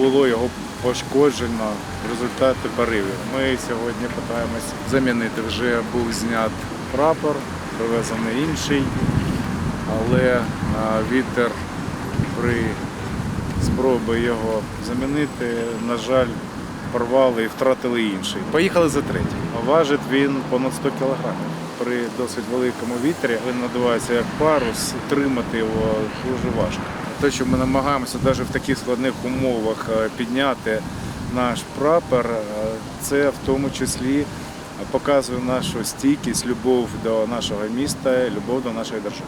було його пошкоджено в результаті. Ми сьогодні намагаємось замінити. Вже був знят прапор, привезений інший, але вітер при спробі його замінити, на жаль, порвали і втратили інший. Поїхали за третім. Важить він понад 100 кілограмів. При досить великому вітрі він надувається як парус, тримати його дуже важко. Те, що ми намагаємося навіть в таких складних умовах е, підняти наш прапор, е, це в тому числі показує нашу стійкість, любов до нашого міста, любов до нашої держави.